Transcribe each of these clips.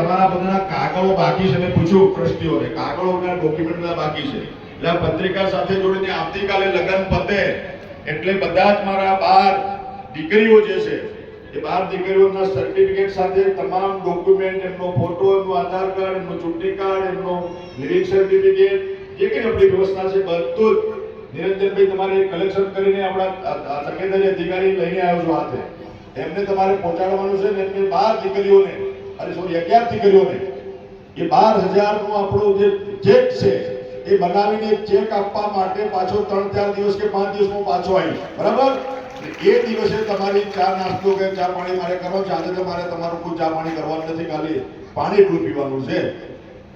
તમારા બધાના કાગળો બાકી છે, મેં પૂછ્યું ટ્રસ્ટીઓને કાગળો અને ડોક્યુમેન્ટ બધા બાકી છે. એટલે આ પત્રિકા સાથે જોડીને આવતીકાલે લગ્ન પતે એટલે બધા જ મારા બાર દીકરીઓ જે છે, એ બાર દીકરીઓના સર્ટિફિકેટ સાથે તમામ ડોક્યુમેન્ટ એમનો ફોટો એમનો આધાર કાર્ડ, એમનો ચૂંટણી કાર્ડ, એમનો લિવિંગ સર્ટિફિકેટ જે કંઈ આપણી વ્યવસ્થા છે, બધું જ નિરંજનભાઈ તમારે કલેક્શન કરીને આપણા તકેદારી અધિકારી લઈને આવ્યો છો હાથે. એમને તમારે પહોંચાડવાનું છે ને એમને બાર દીકરીઓને અરે સોરી અગિયાર દીકરીઓને એ બાર હજારનું આપણો જે ચેક છે, એ બનાવીને ચેક આપવા માટે પાછો ત્રણ, ચાર દિવસ કે પાંચ દિવસમાં પાછો આવી. બરાબર? એ દિવસે તમારી ચા નાસ્તો કે ચા પાણી મારે કરવાનું છે. આજે તમારે તમારું કોઈ ચા પાણી કરવાનું નથી, ખાલી પાણી એટલું પીવાનું છે.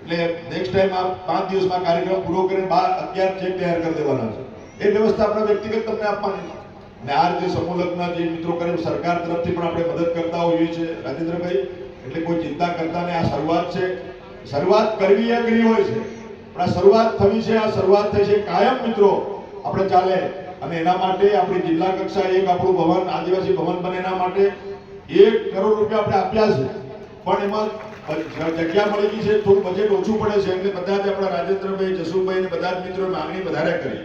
એટલે નેક્સ્ટ ટાઈમ આ પાંચ દિવસમાં કાર્યક્રમ પૂરો કરીને બાર, અગિયાર ચેક તૈયાર કરી દેવાના છે. એ વ્યવસ્થા આપણે વ્યક્તિગત તમને આપવાની. છે અને આ રીતે સમૂહ જે મિત્રો કરે, સરકાર તરફથી પણ આપણે મદદ કરતા હોઈએ છીએ. રાજેન્દ્રભાઈ એટલે કોઈ ચિંતા કરતા ને આ શરૂઆત છે. શરૂઆત કરવી એ અઘરી હોય છે. પણ આ શરૂઆત થવી છે, આ શરૂઆત થઈ છે કાયમ, મિત્રો. આપણે ચાલે. અને એના માટે આપણી જિલ્લા કક્ષાએ એક આપણું ભવન, આદિવાસી ભવન બને એના માટે એક કરોડ રૂપિયા આપણે આપ્યા છે. પણ એમાં જગ્યા મળી ગઈ છે, થોડું બજેટ ઓછું પડે છે, એટલે બધા જ આપણા રાજેન્દ્રભાઈ, જસુભાઈ ને બધા જ મિત્રો માંગણી વધારે કરી.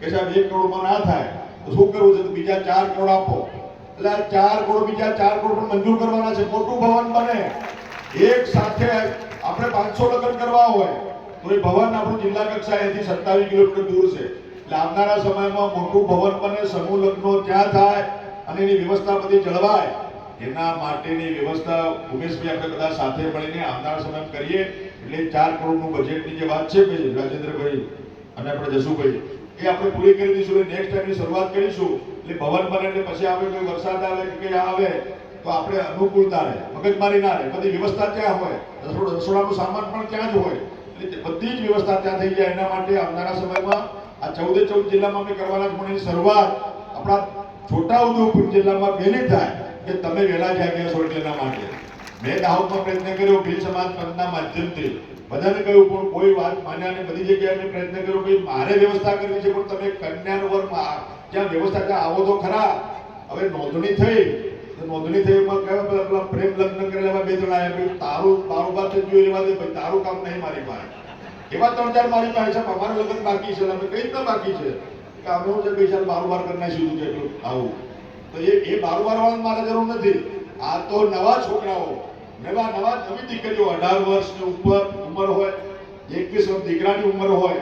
કે સાહેબ, એક કરોડમાં ના થાય. તો શું કરવું છે? તો બીજા ચાર કરોડ આપો. એટલે ચાર કરોડ બીજા ચાર કરોડ પણ મંજૂર કરવાના છે. મોટું ભવન બને, એક સાથે આપણે પાંચસો લગ્ન કરવા હોય, તો એ ભવન આપણું જિલ્લા કક્ષા એથી સત્તાવીસ કિલોમીટર દૂર છે. એટલે આવનારા સમયમાં મોટું ભવન બને, સમૂહ લગ્નો ત્યાં થાય અને એની વ્યવસ્થા બધી જળવાય. એના માટેની વ્યવસ્થા ઉમેશભાઈ આપણે બધા સાથે મળીને આવનારા સમયમાં કરીએ. એટલે ચાર કરોડનું બજેટની જે વાત છે ભાઈ, રાજેન્દ્રભાઈ અને આપણે જશુભાઈ એ આપણે પૂરી કરી દઈશું. નેક્સ્ટ ટાઈમની શરૂઆત કરીશું. એટલે ભવન બને એટલે પછી આવે, કોઈ વરસાદ આવે કે કંઈ આવે, તો આપણે અનુકૂળતા રહે, મગજમારી ના રહે. બધી વ્યવસ્થા ત્યાં હોય. રસોડાનું સામાન પણ ત્યાં જ હોય. એટલે બધી જ વ્યવસ્થા ત્યાં થઈ જાય. એના માટે આવનારા સમયમાં આ ચૌદે ચૌદ જિલ્લામાં અમે કરવાના પણ એની શરૂઆત આપણા છોટા છોટાઉદેપુર જિલ્લામાં વહેલી થાય કે તમે વહેલા જાગ્યા છો એટલે એના માટે. મેં દાહોદમાં પ્રયત્ન કર્યો ભીલ સમાજ પંથના માધ્યમથી. બધાને કહ્યું, પણ કોઈ વાત માન્યા નહીં. બધી જગ્યાએ પ્રયત્ન કર્યો કે મારે વ્યવસ્થા કરવી છે, પણ તમે કન્યાનું વર્ગમાં જ્યાં વ્યવસ્થા ત્યાં આવો તો ખરા. હવે નોંધણી થઈ. નોંધણી થઈ એમાં કહેવાય પેલા પ્રેમ લગ્ન કરેલા બે જણ આવ્યા. તારું તારું પાસે જોઈ લેવા દે, ભાઈ તારું કામ નહીં મારી પાસે. એવા ત્રણ ચાર મારી પાસે છે અમારું લગ્ન બાકી છે અમે કઈ રીતના બાકી છે. કે અમે હું છે પૈસા બારોબાર કરી નાખીશું છે એટલું આવું. તો એ એ બારોબાર વાળા મારે જરૂર નથી. આ તો નવા છોકરાઓ. નવા નવા, નવી દીકરીઓ અઢાર વર્ષની ઉપર ઉંમર હોય એકવીસ વર્ષ દીકરાની ઉંમર હોય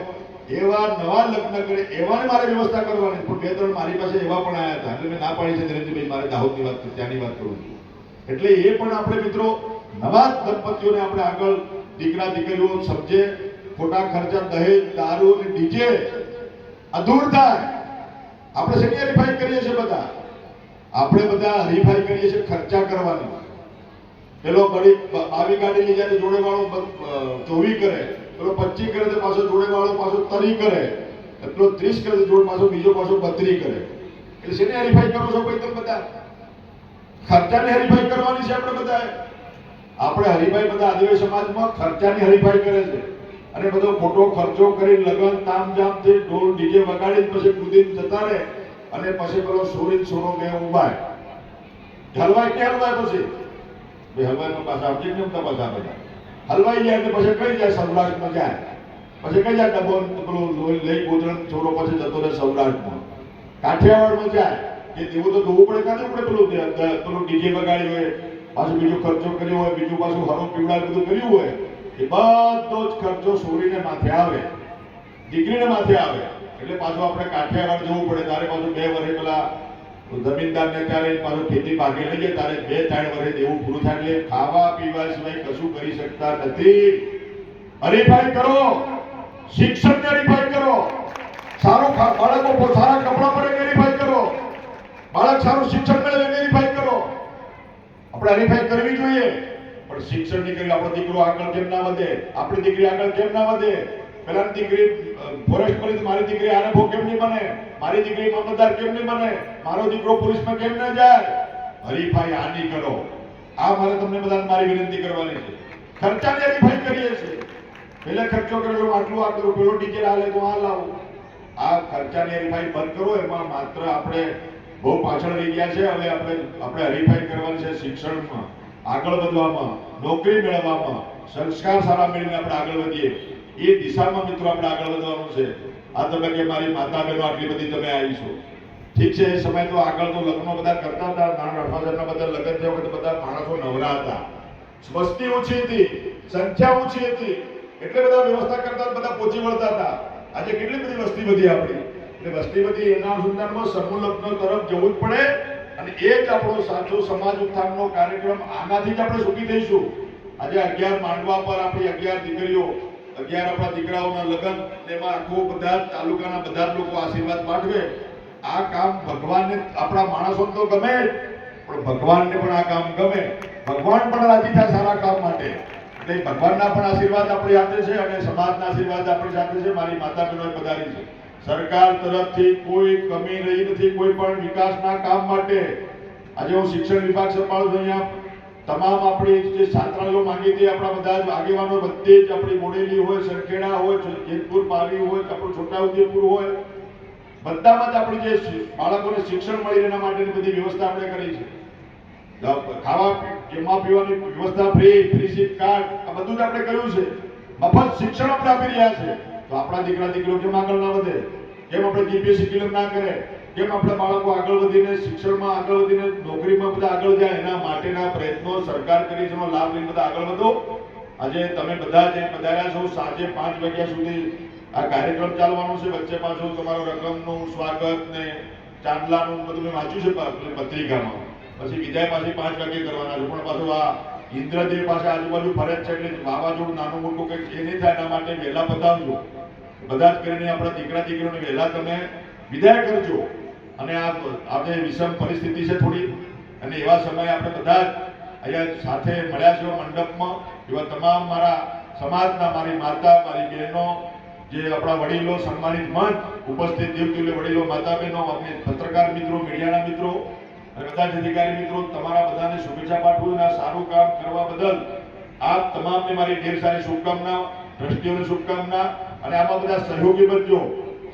એવા નવા લગ્ન કરે એવાને મારે વ્યવસ્થા કરવાની. પણ બે ત્રણ મારી પાસે એવા પણ આવ્યા હતા. એટલે મેં ના પાડી છે નરેન્દ્રભાઈ મારે દાહોદની વાત ત્યાંની વાત કરું છું. એટલે એ પણ આપણે મિત્રો નવા દંપતીઓને આપણે આગળ દીકરા, દીકરીઓ સમજે ખોટા ખર્ચા, દહેજ, દારૂ અને ડીજે અધૂર થાય. આપણે શેની હરીફાઈ કરીએ છીએ બધા? આપણે બધા હરીફાઈ કરીએ છીએ ખર્ચા કરવાની. પેલો બડી આવી ગાડી લઈ જાય જોડે વાળો ચોવી કરે. પેલો પચીસ કરે તો પાછો જોડે વાળો પાછો તરી કરે. પેલો ત્રીસ કરે તો જોડે પાછો બીજો પાછો બત્રી કરે. એટલે શેને હરીફાઈ કરો છો ભાઈ તમે બધા? ખર્ચાની હરીફાઈ કરવાની છે આપણે બધાએ. આપણે હરીફાઈ બધા આદિવાસી સમાજમાં ખર્ચાની હરીફાઈ કરે છે. અને બધો ખોટો ખર્ચો કરી લગન તામઝામથી ઢોલ, ડીજે વગાડી પછી કૂદીને જતા રહે. અને પછી પેલો સોરી સોનો બે ઉભાય ઢલવાય કે હલવાય પછી? બે હલવાઈમાં પાછા આપજે કેમ તમારા બધા હલવાઈ જાય એટલે પછી કઈ જાય સૌરાષ્ટ્રમાં જાય પછી કઈ જાય ડબ્બો, પેલો લઈ ગોધરણ છોડો પછી જતો રહે સૌરાષ્ટ્રમાં કાઠિયાવાડમાં જાય એ તેવું તો જોવું પડે કાં પડે પેલું પેલું ડીજે વગાડ્યું હોય, પાછું બીજો ખર્ચો કર્યો હોય, બીજું પાછું હરો પીવડા બધું કર્યું હોય, એ બધો જ ખર્ચો સોરીને માથે આવે. દીકરીને માથે આવે. એટલે પાછું આપણે કાઠિયાવાડ જવું પડે, તારે પાછું બે વર્ષે પેલા જમીનદારને ત્યારે પાછું ખેતી પાકી લઈ જાય તારે બે ત્રણ વર્ષે દેવું પૂરું થાય એટલે ખાવા પીવા સિવાય કશું કરી શકતા નથી. હરીફાઈ કરો. શિક્ષણને હરીફાઈ કરો. સારું બાળકો સારા કપડા પડે હરીફાઈ કરો. બાળક સારું શિક્ષણ મેળવે વેરીફાઈ કરો. આપણે હરીફાઈ કરવી જોઈએ. પણ શિક્ષણની કરી આપણો દીકરો આગળ કેમ ના વધે? આપણી દીકરી આગળ કેમ ના વધે? પેલાની દીકરી ફોરેસ્ટ મારી દીકરી આરએફઓ કેમ નહીં બને? મારી દીકરી મામલતદાર કેમ નહીં બને? મારો દીકરો પોલીસમાં કેમ ન જાય? હરીફાઈ આની કરો. આ મારે તમને બધાને મારી વિનંતી કરવાની છે. ખર્ચાની હરીફાઈ કરીએ છીએ. પેલે ખર્ચો કરેલો, આટલું આટલું પેલો ડીજે હાલે તો આ લાવો. આ ખર્ચાની હરીફાઈ બંધ કરો, એમાં માત્ર આપણે બહુ પાછળ રહી ગયા છે. હવે આપણે આપણે હરીફાઈ કરવાની છે શિક્ષણમાં, આગળ વધવામાં, નોકરી મેળવવામાં, સંસ્કાર સારા મેળવીને આપણે આગળ વધીએ. એ દિશામાં મિત્રો આપણે આગળ વધવાનું છે. આ તબક્કે મારી માતા બહેનો આટલી બધી તમે આવીશું ઠીક છે, એ સમય તો આગળ તો લગ્નો બધા કરતા હતા, નાના અઠવાડિયાના બધા લગ્ન થયા વખતે બધા માણસો નવરા હતા. વસ્તી ઓછી હતી, સંખ્યા ઓછી હતી, એટલે બધા વ્યવસ્થા કરતા બધા પહોંચી વળતા હતા. આજે કેટલી બધી વસ્તી વધી આપણી. એટલે વસ્તી વધી એના અનુસંધાનમાં સમૂહ લગ્ન તરફ જવું જ પડે અને એ જ આપણો સાચો સમાજ ઉત્થાનનો કાર્યક્રમ આનાથી જ આપણે સુખી થઈશું. આજે અગિયાર માંડવા પર આપણી અગિયાર દીકરીઓ અગિયાર આપણા દીકરાઓના લગ્ન એમાં આખો બધા તાલુકાના બધા લોકો આશીર્વાદ પાઠવે. આ કામ ભગવાનને, આપણા માણસો તો ગમે પણ ભગવાનને પણ આ કામ ગમે. ભગવાન પણ રાજી થાય સારા કામ માટે. એટલે ભગવાનના પણ આશીર્વાદ આપણી સાથે છે અને સમાજના આશીર્વાદ આપણી સાથે છે. મારી માતા બહેનોએ પધારી છે. સરકાર તરફથી કોઈ કમી રહી નથી કોઈ પણ વિકાસના કામ માટે. આજે હું શિક્ષણ વિભાગ સંભાળું છું અહીંયા. તમામ આપણી જે છાત્રાલયો માંગી હતી, આપણા બધા જ આગેવાનો બધે જ આપણી બોડેલી હોય, સરખેડા હોય જેતપુર પાવી હોય આપણું છોટાઉદેપુર હોય, બધામાં જ આપણે જે બાળકોને શિક્ષણ મળી એના માટેની બધી વ્યવસ્થા આપણે કરી છે. ખાવા જમવા પીવાની વ્યવસ્થા ફ્રી ફ્રી કાર્ડ આ બધું જ આપણે કર્યું છે. મફત શિક્ષણ આપણે આપી રહ્યા છે. તો આપણા દીકરા, દીકરીઓ કેમ આગળ ના વધે? કેમ આપણે જીપીએસસી કિલમ ના કરે? કેમ આપણા બાળકો આગળ વધીને શિક્ષણમાં આગળ વધીને નોકરીમાં બધા આગળ જાય એના માટેના પ્રયત્નો સરકાર કરી છે લાભ લઈને બધા આગળ વધો. આજે તમે બધા જે પધાર્યા છો, સાંજે પાંચ વાગ્યા સુધી આ કાર્યક્રમ ચાલવાનો છે. વચ્ચે પાછો તમારો રકમનું સ્વાગત ને ચાંદલાનું બધું મેં વાંચ્યું છે પત્રિકામાં. પછી વિદાય પાછી પાંચ વાગે કરવાના છે. પણ પાછું આ ઇન્દ્રદેવ પાસે આજુબાજુ ફરજ છે એટલે વાવાઝોડું, નાનું મોટું કંઈક એ નહીં થાય એના માટે વહેલા બતાવજો બધા જ કરીને આપણા દીકરા દીકરીઓને વહેલા તમે વિદાય કરજો. અને આ આજે વિષમ પરિસ્થિતિ છે થોડી, અને એવા સમયે આપણે બધા જ અહીંયા સાથે મળ્યા છે મંડપમાં, એવા તમામ મારા સમાજના, મારી માતા, મારી બહેનો, જે આપણા વડીલો, સન્માનિત મંચ ઉપસ્થિત દેવતુલ્ય વડીલો, માતા બહેનો આપણી પત્રકાર મિત્રો, મીડિયાના મિત્રો, અને બધા જ અધિકારી મિત્રો, તમારા બધાને શુભેચ્છા પાઠવું અને આ સારું કામ કરવા બદલ આપ તમામને મારી ઢેર સારી શુભકામના, દ્રષ્ટિઓની શુભકામના, અને આમાં બધા સહયોગી બનજો.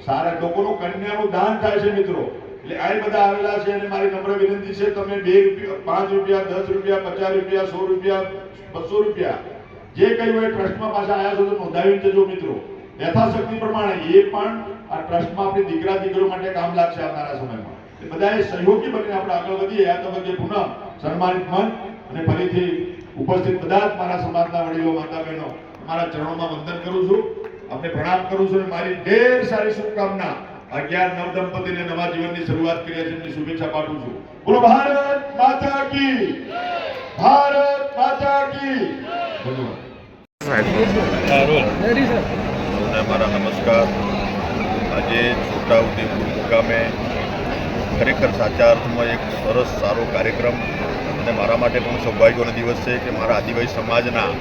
સારા લોકોનું કન્યાનું દાન થાય છે મિત્રો. એટલે આ બધા આવેલા છે અને મારી નમ્ર વિનંતી છે, તમે બે રૂપિયા, પાંચ રૂપિયા, દસ રૂપિયા, પચાસ રૂપિયા, સો રૂપિયા, બસો રૂપિયા, જે કઈ હોય ટ્રસ્ટમાં પાછા આવ્યા છો તો નોંધાવી જજો મિત્રો. યથાશક્તિ પ્રમાણે એ પણ આ ટ્રસ્ટમાં આપણે દીકરા, દીકરો માટે કામ લાગશે આવનારા સમયમાં. બધાએ સહયોગી બનીને આપણે આગળ વધીએ. આ તબક્કે પુનઃ સન્માનિત મન અને ફરીથી ઉપસ્થિત બધા જ મારા સમાજના વડીલો, માતા બહેનો, મારા ચરણોમાં વંદન કરું છું. આપણે પ્રણામ કરું છું અને મારી ઢેર સારી શુભકામના. અગિયાર નવ દંપતીને નવા જીવનની શરૂઆત કરી છે, એમની શુભેચ્છા પાઠવું છું. બોલો, ભારત માતા કી ભારત માતા કી ધન્યવાદ. મારા નમસ્કાર. આજે છોટાઉદેપુર મુકામે ખરેખર સાચા અર્થમાં એક સરસ, સારો કાર્યક્રમ અને મારા માટે પણ સૌભાગ્યનો દિવસ છે કે મારા આદિવાસી સમાજના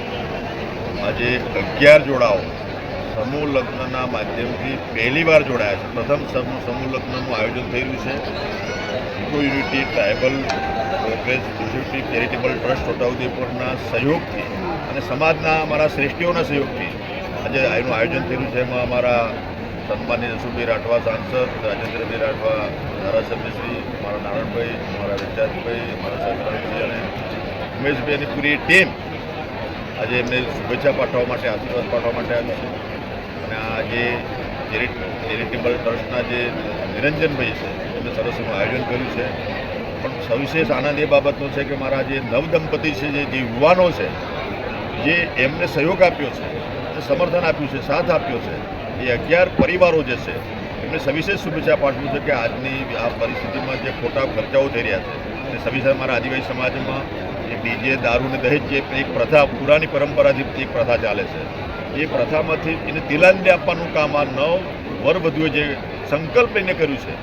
આજે અગિયાર જોડાઓ સમૂહ લગ્નના માધ્યમથી પહેલીવાર જોડાયા છે. પ્રથમ સમૂહ લગ્નનું આયોજન થઈ રહ્યું છે. Eco unity tribal society charitable trust છોટાઉદેપુરના સહયોગથી અને સમાજના અમારા શ્રેષ્ઠીઓના સહયોગથી આજે આનું આયોજન થયું છે. એમાં અમારા સન્માનીય જસુભાઈ રાઠવા સાંસદ, રાજેન્દ્રભાઈ રાઠવા ધારાસભ્યશ્રી મારા નારાયણભાઈ મારા વિચારભાઈ મારા સહકારજી અને ઉમેશભાઈની પૂરી ટીમ આજે એમને શુભેચ્છા પાઠવવા માટે, આશીર્વાદ પાઠવવા માટે આવ્યું છે. અને આ જે ચેરિટેબલ ટ્રસ્ટના જે નિરંજનભાઈ છે, એમને સરસ એનું આયોજન કર્યું છે. પણ સવિશેષ આનંદ એ બાબતનો છે કે મારા જે નવદંપતિ છે, જે જે યુવાનો છે, જે એમને સહયોગ આપ્યો છે સમર્થન આપ્યું છે, સાથ આપ્યો છે, એ અગિયાર પરિવારો જે છે, એમને સવિશેષ શુભેચ્છા પાઠવું છે કે આજની આ પરિસ્થિતિમાં જે ખોટા ખર્ચાઓ થઈ રહ્યા છે, અને સવિશેષ મારા આદિવાસી સમાજમાં જે ડીજે દારૂ અને દહેજ જે એક પ્રથા, પુરાની પરંપરાથી એક પ્રથા ચાલે છે. એ પ્રથામાંથી એને તિલાંજલિ આપવાનું કામ આ નવ વર વધુએ જે સંકલ્પ લઈને કર્યું છે,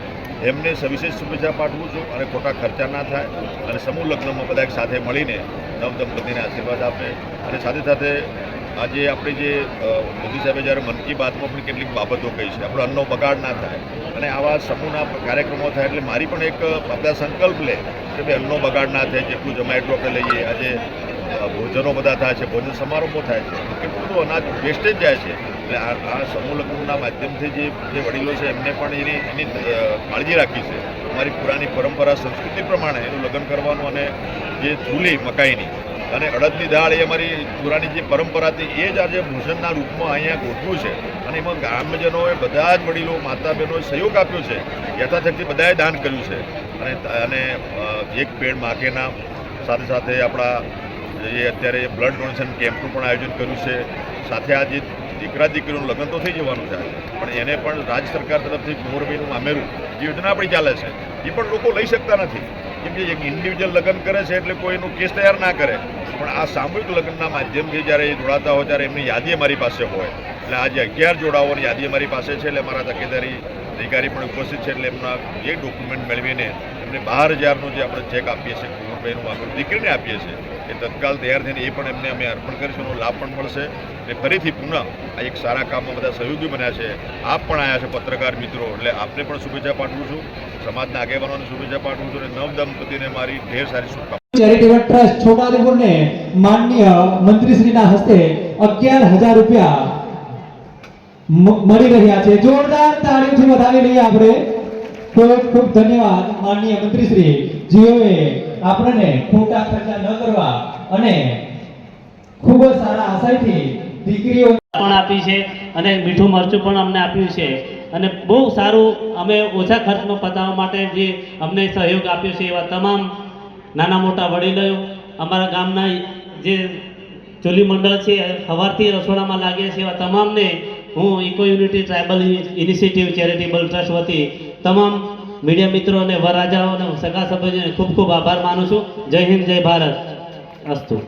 એમને સવિશેષ શુભેચ્છા પાઠવું છું અને ખોટા ખર્ચા ના થાય અને સમૂહ લગ્નમાં બધા સાથે મળીને નવ દંપતીને આશીર્વાદ આપે. અને સાથે સાથે આજે આપણે જે મોદી સાહેબે જ્યારે મન કી બાતમાં પણ કેટલીક બાબતો કહી છે, આપણો અન્નનો બગાડ ના થાય. અને આવા સમૂહના કાર્યક્રમો થાય એટલે મારી પણ એક બધા સંકલ્પ લે કે ભાઈ અન્નનો બગાડ ના થાય, જેટલું જમાય એટલું લઈએ. આજે ભોજનો બધા થાય છે, ભોજન સમારોહો થાય છે. કેટલું બધું અનાજ વેસ્ટેજ જાય છે. એટલે આ આ સમૂહ લગ્નના માધ્યમથી જે જે વડીલો છે, એમને પણ એની એની કાળજી રાખી છે. અમારી પુરાની પરંપરા, સંસ્કૃતિ પ્રમાણે એનું લગ્ન કરવાનું અને જે ચૂલી મકાઈની અને અડદની દાળ એ અમારી પુરાની જે પરંપરા હતી, એ જ આજે ભોજનના રૂપમાં અહીંયા ગોઠવું છે. અને એમાં ગ્રામ્યજનોએ બધા જ વડીલો માતા બહેનોએ સહયોગ આપ્યો છે. યથાશક્તિ બધાએ દાન કર્યું છે. અને અને એક પેડ માકેના સાથે સાથે આપણા જે અત્યારે બ્લડ ડોનેશન કેમ્પનું પણ આયોજન કર્યું છે. સાથે આ જે દીકરા દીકરીનું લગ્ન તો થઈ જવાનું છે પણ એને પણ રાજ્ય સરકાર તરફથી મોરબીનું મામેરું જે યોજના આપણી ચાલે છે, એ પણ લોકો લઈ શકતા નથી. કેમ કે એક ઇન્ડિવિજ્યુઅલ લગ્ન કરે છે એટલે કોઈ એનું કેસ તૈયાર ના કરે. પણ આ સામૂહિક લગ્નના માધ્યમથી જ્યારે એ જોડાતા હોય ત્યારે એમની યાદી અમારી પાસે હોય. એટલે આજે અગિયાર જોડાઓની યાદી અમારી પાસે છે એટલે અમારા તકેદારી અધિકારી પણ ઉપસ્થિત છે એટલે એમના જે ડોક્યુમેન્ટ મેળવીને એમને બાર હજારનો જે આપણે ચેક આપીએ છીએ, કુંવરભાઈનું આપણે દીકરીને આપીએ છીએ. એ તત્કાલ તૈયાર થઈને એ પણ એમને અમે અર્પણ કરીશું લાભ પણ મળશે. અને ફરીથી પુનઃ આ એક સારા કામમાં બધા સહયોગી બન્યા છે. આપ પણ આવ્યા છે પત્રકાર મિત્રો, એટલે આપને પણ શુભેચ્છા પાઠવું છું. સમાજના આગેવાનોને શુભેચ્છા પાઠવું છું અને નવ દંપતીને મારી ઢેર સારી શુભકામના. ચેરિટેબલ ટ્રસ્ટ છોટાઉદેપુરને માનનીય મંત્રીશ્રીના હસ્તે અગિયાર હજાર રૂપિયા મળી રહ્યા છે. જોરદાર તાળીઓથી વધાવી લઈએ આપણે. ખૂબ ખૂબ ધન્યવાદ માનનીય મંત્રીશ્રી. જેઓએ આપણને ખોટા ખર્ચા ન કરવા અને ખૂબ જ સારા આશયથી દીકરીઓ પણ આપી છે અને મીઠું મરચું પણ અમને આપ્યું છે. અને બહુ સારું અમે ઓછા ખર્ચમાં પતાવવા માટે જે અમને સહયોગ આપ્યો છે એવા તમામ નાના મોટા વડીલો અમારા ગામના જે ચોલી મંડળ છે, સવારથી રસોડામાં લાગ્યા છે એવા તમામને હું eco unity tribal initiative charitable trust વતી તમામ મીડિયા મિત્રો અને વરરાજાઓ અને સગા સભ્યોને ખૂબ ખૂબ આભાર માનું છું. જય હિન્દ, જય ભારત. અસ્તુ.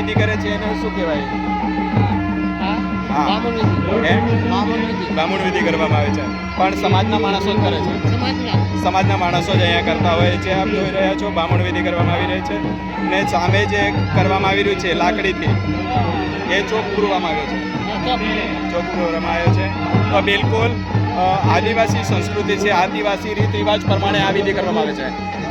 વિધિ કરે છે એને શું કહેવાય? બામુણ વિધિ કરવામાં આવે છે. પણ સમાજના માણસો જ કરે છે. સમાજના. માણસો જ અહીંયા કરતા હોય છે. આપ જોઈ રહ્યા છો બામણ વિધિ કરવામાં આવી રહી છે. ને સામે જે કરવામાં આવી રહ્યું છે લાકડીથી એ ચોક પૂરવામાં આવે છે. ચોક પૂરવામાં આવ્યો છે. તો બિલકુલ આદિવાસી સંસ્કૃતિ છે, આદિવાસી રીત રિવાજ પ્રમાણે આ વિધિ કરવામાં આવે છે.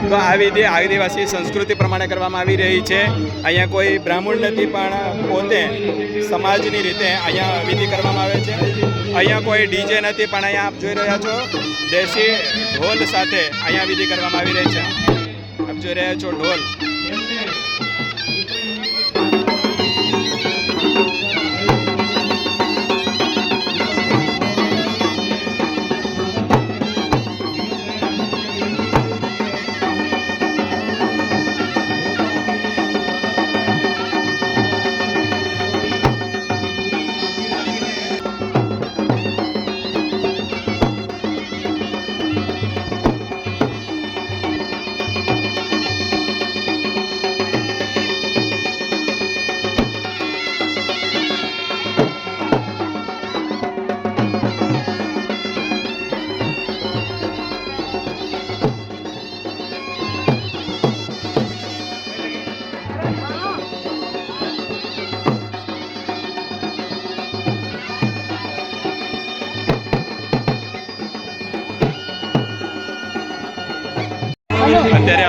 તો આ વિધિ આદિવાસી સંસ્કૃતિ પ્રમાણે કરવામાં આવી રહી છે. અહીંયા કોઈ બ્રાહ્મણ નથી, પણ પોતે સમાજની રીતે અહીંયા વિધિ કરવામાં આવે છે. અહીંયા કોઈ ડીજે નથી, પણ અહીંયા આપ જોઈ રહ્યા છો, દેશી ઢોલ સાથે અહીંયા વિધિ કરવામાં આવી રહી છે. આપ જોઈ રહ્યા છો ઢોલ.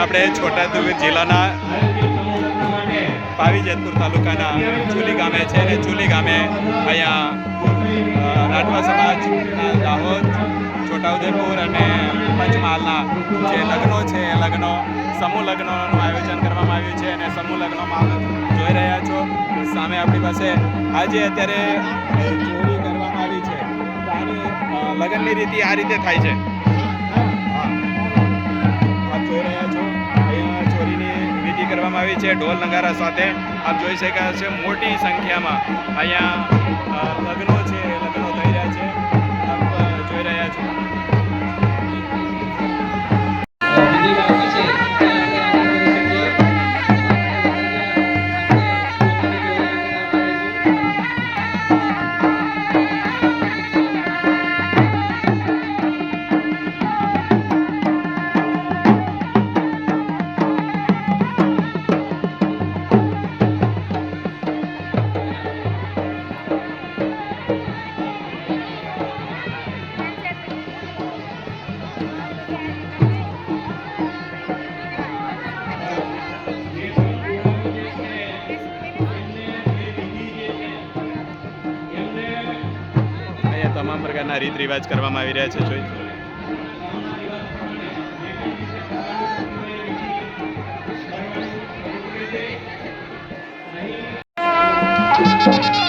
આપણે છોટાઉદેપુર જિલ્લાના પાવીજેતપુર તાલુકાના ચુલી ગામે છે અને ચુલી ગામે અહીંયા રાઠવા સમાજ દાહોદ, છોટાઉદેપુર અને પંચમહાલના જે લગ્નો છે, એ લગ્નો, સમૂહ લગ્નોનું આયોજન કરવામાં આવ્યું છે અને સમૂહ લગ્નોમાં જોઈ રહ્યા છો. સામે આપણી પાસે આજે અત્યારે ચોરી કરવામાં આવી છે. લગ્નની રીતિ આ રીતે થાય છે. આવી છે ઢોલ નગારા સાથે. આપ જોઈ શક્યા છે મોટી સંખ્યામાં. અહીંયા લગ્નો છે. આવી રહ્યા છે જોઈ. ચાલુ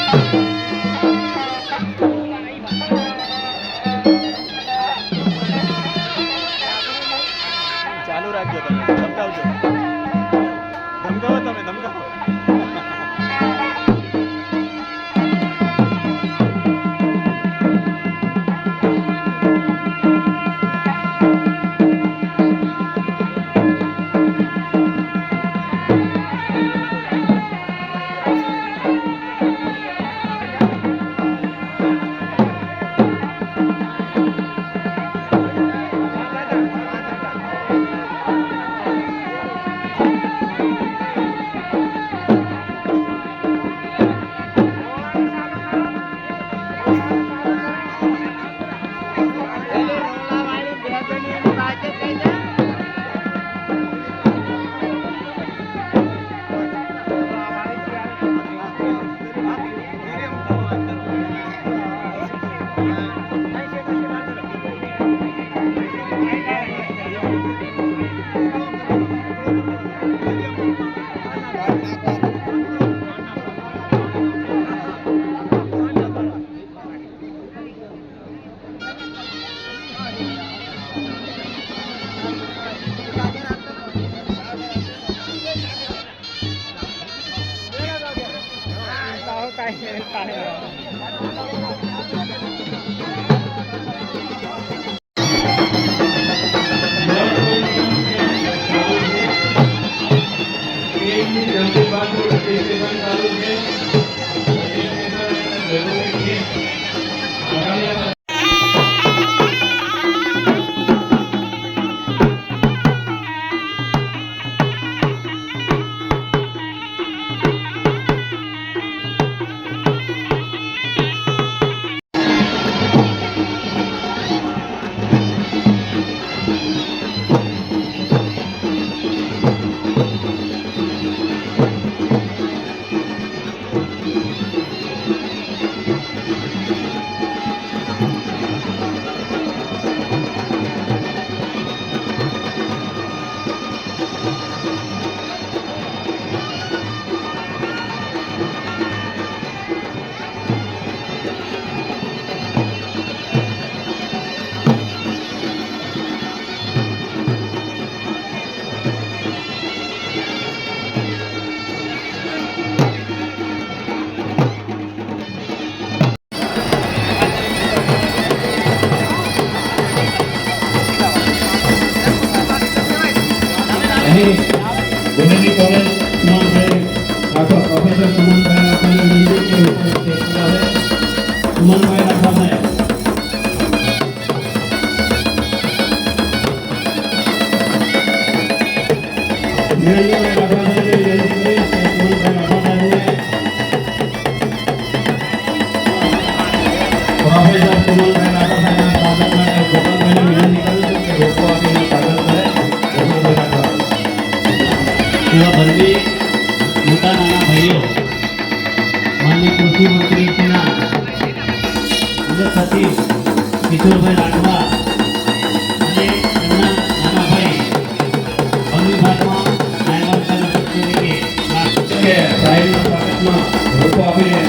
સાહેબના સ્વાગતમાં રોકો આપીને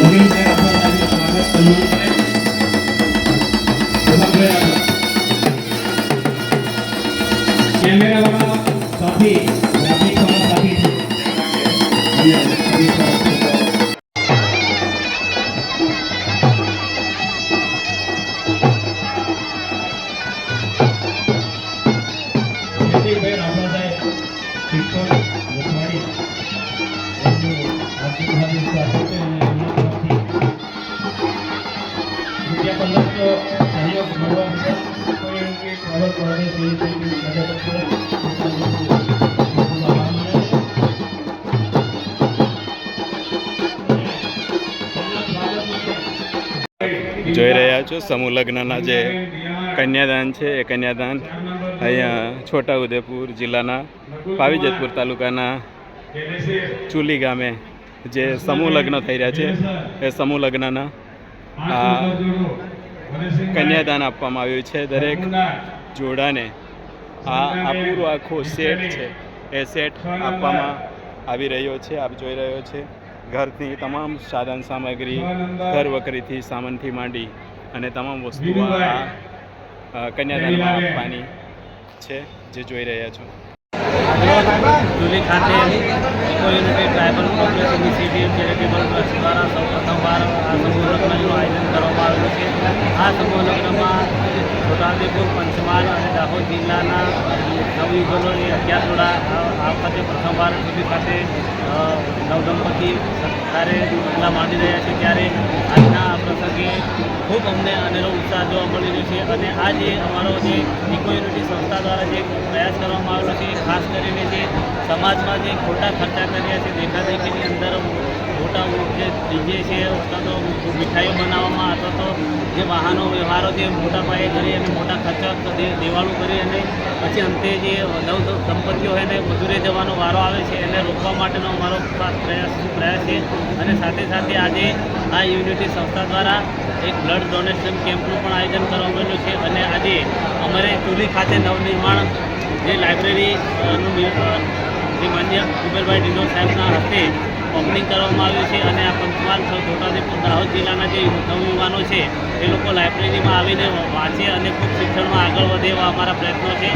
નવીનભાઈ રાઠવા સાહેબનું સ્વાગત સન્માન જોઈ રહ્યા છો સમૂહ લગ્નના જે કન્યાદાન છે, એ કન્યાદાન અહીંયા છોટાઉદેપુર જિલ્લાના પાવીજતપુર તાલુકાના ચુલી ગામે જે સમૂહ લગ્ન થઈ રહ્યા છે, એ સમૂહ લગ્નના આ કન્યાદાન આપવામાં આવ્યું છે. દરેક જોડાને આ આ પૂરો આખો સેટ છે, એ સેટ આપવામાં આવી રહ્યો છે, આપ જોઈ રહ્યો છે. ઘરની તમામ સાધન સામગ્રી ઘર વકરીથી સામાનથી માંડી અને તમામ વસ્તુઓ કન્યાદાનમાં આપવાની છે જે જોઈ રહ્યા છો. જુલી ખાતે eco united tribal progress initiative charitable trust દ્વારા સૌ પ્રથમવાર આ સમૂહ આયોજન કરવામાં આવેલું છે. આ સમૂહ લગ્નમાં પંચમહાલ અને દાહોદ જિલ્લાના નવયુગલોની અગિયાર જોડા આ વખતે પ્રથમવાર જુલી ખાતે નવદંપતિ સત્કારે પગલાં માંડી રહ્યા છે. ત્યારે આજના આ પ્રસંગે ખૂબ અમને અનેરો ઉત્સાહ જોવા મળી રહ્યો છે અને આ જે અમારો જે ઇકો યુનિટી સંસ્થા દ્વારા જે પ્રયાસ કરવામાં આવેલો છે ખાસ કરીને જે સમાજમાં જે ખોટા ખર્ચા કર્યા છે દેખાદેખીની અંદર મોટા જે ડીજે છે, અથવા તો મીઠાઈઓ બનાવવામાં અથવા તો જે વાહનો, વ્યવહારો જે મોટા પાયે કરી અને મોટા ખર્ચા દેવાળું કરી અને પછી અંતે જે નવ દંપતીઓ હોય એને મજૂરે જવાનો વારો આવે છે, એને રોકવા માટેનો અમારો પ્રયાસ પ્રયાસ છે. અને સાથે સાથે આજે આ યુનિટી સંસ્થા દ્વારા એક બ્લડ ડોનેશન કેમ્પનું પણ આયોજન કરવામાં આવેલું છે. અને આજે અમારે ચૂલી ખાતે નવનિર્માણ જે લાઇબ્રેરીનું જે માન્ય કુબેરભાઈ ડિંડોર સાહેબના હસ્તે ઓપનિંગ કરવામાં આવ્યું છે અને આ પંચમહાલ છોટાઉદેપુર દાહોદ જિલ્લાના જે નવયુવાનો છે, એ લોકો લાઇબ્રેરીમાં આવીને વાંચે અને ખૂબ શિક્ષણમાં આગળ વધે એવા અમારા પ્રયત્નો છે.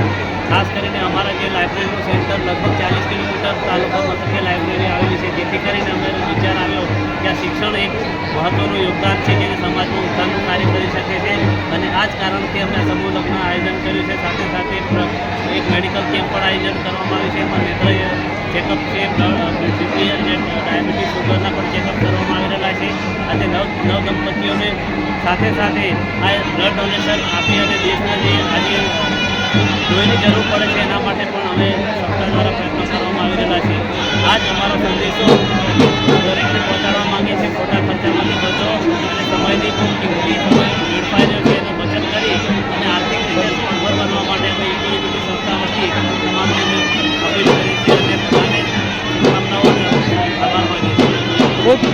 ખાસ કરીને અમારા જે લાઇબ્રેરીનું સેન્ટર લગભગ ચાલીસ કિલોમીટર તાલુકા મથકે લાઇબ્રેરી આવેલી છે, જેથી કરીને અમારો વિચાર આવ્યો કે આ શિક્ષણ એક મહત્ત્વનું યોગદાન છે જે સમાજનું ઉત્થાનનું કાર્ય કરી શકે છે અને આ જ કારણથી અમે આ સમૂહ લગ્ન આયોજન કર્યું છે. સાથે સાથે એક મેડિકલ કેમ્પ પણ આયોજન કરવામાં આવ્યું છે. એમાં નેત્ર ચેકઅપ છે બીપી અને ડાયાબિટીસ સુગરના પણ ચેકઅપ કરવામાં આવેલા છે અને નવ નવ દંપતીઓને સાથે સાથે આ બ્લડ ડોનેશન આપી અને દેશના જે આજે લોહીની જરૂર પડે છે એના માટે પણ અમે સરકાર દ્વારા પ્રયત્નો કરવામાં આવી રહેલા છે. આ જ અમારો સંદેશો દરેકને પહોંચાડવા માગીએ છે ખોટા ખર્ચામાંથી બચો અને સમયની ખૂબ કિંમતી સમય વેડફાઈ છે એને બચત કરી અને આર્થિક રીતે સ્વનિર્ભર બનવા માટે અમે એટલી સંસ્થા વતી તમામને અમે અપીલ કરી છે અને બધાને શુભકામનાઓ આભાર માગીએ છીએ.